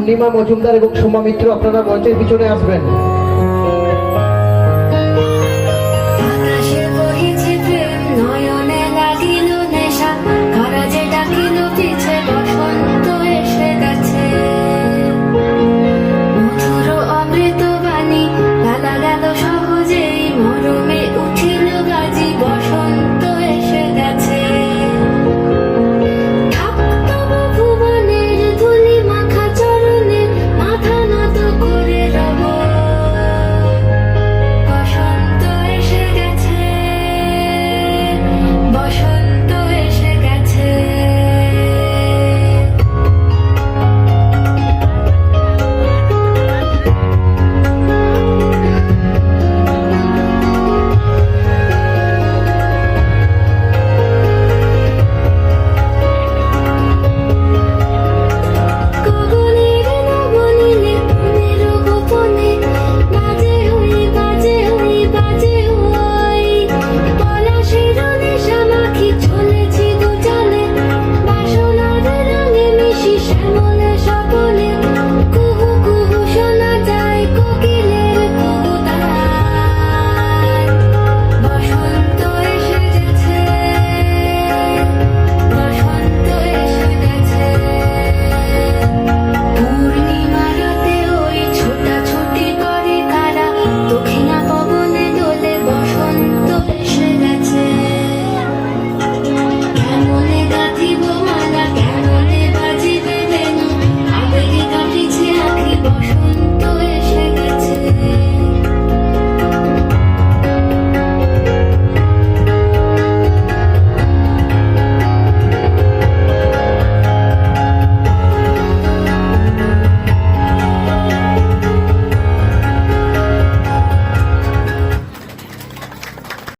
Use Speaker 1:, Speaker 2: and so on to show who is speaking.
Speaker 1: পূর্ণিমা মজুমদার এবং সোমা মিত্র আপনারা মঞ্চের পিছনে আসবেন।